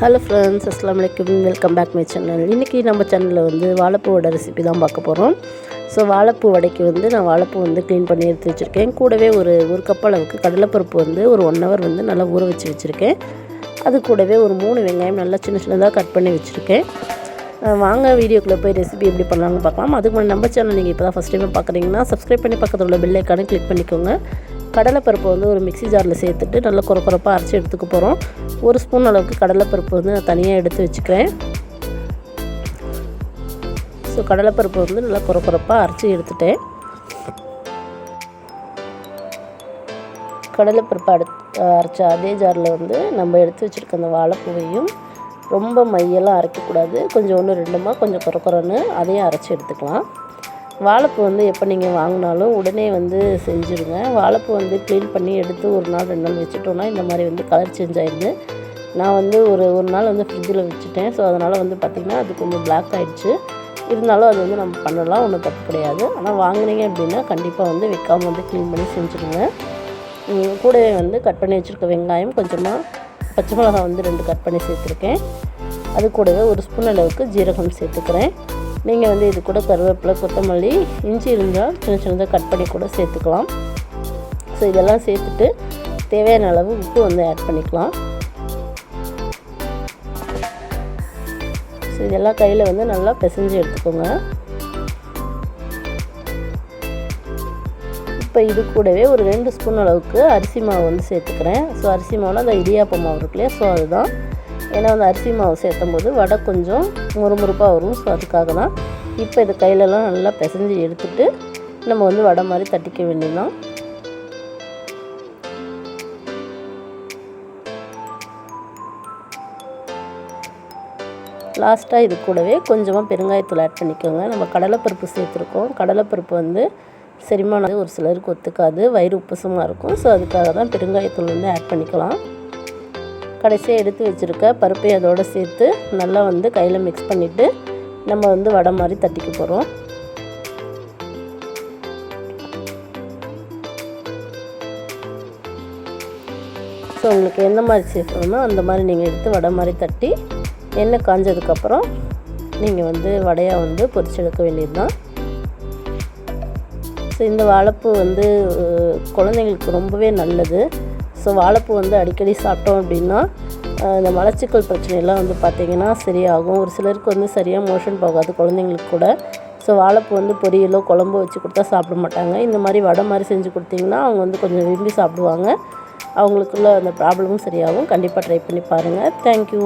Hello friends அஸ்லாம் வலைக்கம் welcome back my channel இன்றைக்கி நம்ம சேனலில் வந்து வாழைப்பூ வடை ரெசிபி தான் பார்க்க போகிறோம் ஸோ வாழைப்பூ வடைக்கு வந்து நான் வாழைப்பூ வந்து க்ளீன் பண்ணி எடுத்து வச்சுருக்கேன். கூடவே ஒரு ஒரு கப் அளவுக்கு கடலைப்பருப்பு வந்து ஒரு ஒன் ஹவர் வந்து நல்லா ஊற வச்சு வச்சுருக்கேன். அது கூடவே ஒரு மூணு வெங்காயம் நல்லா சின்ன சின்னதாக கட் பண்ணி வச்சுருக்கேன். வாங்க வீடியோக்குள்ளே போய் ரெசிபி எப்படி பண்ணலாம்னு பார்க்கலாம். அதுக்கு முன்னாடி நம்ம சேனல் நீங்கள் இப்போ தான் ஃபஸ்ட் டைம் பார்க்குறீங்கன்னா சப்ஸ்கிரைப் பண்ணி பக்கத்தில் உள்ள பெல் கிளிக் பண்ணிக்கோங்க. கடலைப்பருப்பு வந்து ஒரு மிக்சி ஜாரில் சேர்த்துட்டு நல்லா குறை அரைச்சி எடுத்துக்க போகிறோம். ஒரு ஸ்பூன் அளவுக்கு கடலைப்பருப்பு வந்து நான் தனியாக எடுத்து வச்சுக்கிறேன். ஸோ கடலைப்பருப்பு வந்து நல்லா குறை அரைச்சி எடுத்துட்டேன். கடலைப்பருப்பு அடு அரைச்ச அதே ஜாரில் வந்து நம்ம எடுத்து வச்சுருக்க அந்த வாழைப்பூவையும் ரொம்ப மையெல்லாம் அரைக்கக்கூடாது. கொஞ்சம் ஒன்று ரெண்டுமா கொஞ்சம் குறை அதையும் அரைச்சி எடுத்துக்கலாம். வாழைப்பூ வந்து எப்போ நீங்கள் வாங்கினாலும் உடனே வந்து செஞ்சுருங்க வாழைப்பூ வந்து க்ளீன் பண்ணி எடுத்து ஒரு நாள் ரெண்டு நாள் வச்சுட்டோன்னா இந்த மாதிரி வந்து கலர் சேஞ்ச் ஆகிடுது நான் வந்து ஒரு ஒரு நாள் வந்து ஃப்ரிட்ஜில் வச்சுட்டேன். ஸோ அதனால் வந்து பார்த்திங்கன்னா அது கொஞ்சம் பிளாக் ஆகிடுச்சு இருந்தாலும் அது வந்து நம்ம பண்ணலாம் ஒன்றும் தப்பு கிடையாது. ஆனால் வாங்குனீங்க அப்படின்னா கண்டிப்பாக வந்து வைக்காமல் வந்து க்ளீன் பண்ணி செஞ்சுடுங்க. கூடவே வந்து கட் பண்ணி வச்சுருக்க வெங்காயம் கொஞ்சமாக பச்சை மிளகாய் வந்து ரெண்டு கட் பண்ணி சேர்த்துருக்கேன். அது கூடவே ஒரு ஸ்பூன் அளவுக்கு ஜீரகம் சேர்த்துக்கிறேன். நீங்கள் வந்து இது கூட கருவேப்பிலை கொத்தமல்லி இஞ்சி இருந்தால் சின்ன சின்னதாக கட் பண்ணி கூட சேர்த்துக்கலாம். ஸோ இதெல்லாம் சேர்த்துட்டு தேவையான அளவு உப்பு வந்து ஆட் பண்ணிக்கலாம். ஸோ இதெல்லாம் கையில் வந்து நல்லா பிசைஞ்சு எடுத்துக்கோங்க. இப்போ இது கூடவே ஒரு ரெண்டு ஸ்பூன் அளவுக்கு அரிசி மாவு வந்து சேர்த்துக்கிறேன். ஸோ அரிசி மாவுனா அந்த இடியாப்ப மாவு இருக்கு இல்லையா? ஸோ அதுதான். ஏன்னா அந்த அரிசி மாவு சேர்த்தும் போது வடை கொஞ்சம் முறுமுறுப்பாக வரும். ஸோ அதுக்காக தான் இப்போ இது கையிலலாம் நல்லா பிசைஞ்சு எடுத்துட்டு நம்ம வந்து வடை மாதிரி தட்டிக்க வேண்டியதுதான். லாஸ்ட்டாக இது கூடவே கொஞ்சமாக பெருங்காயத்தூள் ஆட் பண்ணிக்கோங்க. நம்ம கடலைப்பருப்பு சேர்த்துருக்கோம். கடலைப்பருப்பு வந்து செரிமானம் ஒரு சிலருக்கு ஒத்துக்காது. வயிறு உப்புசமாக இருக்கும். ஸோ அதுக்காக தான் பெருங்காயத்தூள் வந்து ஆட் பண்ணிக்கலாம். கடைசியாக எடுத்து வச்சுருக்க பருப்பை அதோடு சேர்த்து நல்லா வந்து கையில் மிக்ஸ் பண்ணிவிட்டு நம்ம வந்து வடை மாதிரி தட்டிக்க போகிறோம் ஸோ உங்களுக்கு எந்த மாதிரி சேஃப் வேணுமோ அந்த மாதிரி நீங்கள் எடுத்து வடை மாதிரி தட்டி எண்ணெய் காஞ்சதுக்கப்புறம் நீங்கள் வந்து வடையாக வந்து பொரிச்சு எடுக்க வேண்டியது தான் ஸோ இந்த வாழைப்பூ வந்து குழந்தைங்களுக்கு ரொம்பவே நல்லது. ஸோ வாழைப்பூ வந்து அடிக்கடி சாப்பிட்டோம் அப்படின்னா இந்த மலச்சிக்கல் பிரச்சனையெல்லாம் வந்து பார்த்திங்கன்னா சரியாகும். ஒரு சிலருக்கு வந்து சரியாக மோஷன் போகாது குழந்தைங்களுக்கு கூட. ஸோ வாழைப்பூ வந்து பொரியலோ குழம்போ வச்சு கொடுத்தா சாப்பிட மாட்டாங்க. இந்த மாதிரி வடை மாதிரி செஞ்சு கொடுத்தீங்கன்னா அவங்க வந்து கொஞ்சம் விரும்பி சாப்பிடுவாங்க. அவங்களுக்குள்ள அந்த ப்ராப்ளமும் சரியாகும். கண்டிப்பாக ட்ரை பண்ணி பாருங்கள் தேங்க்யூ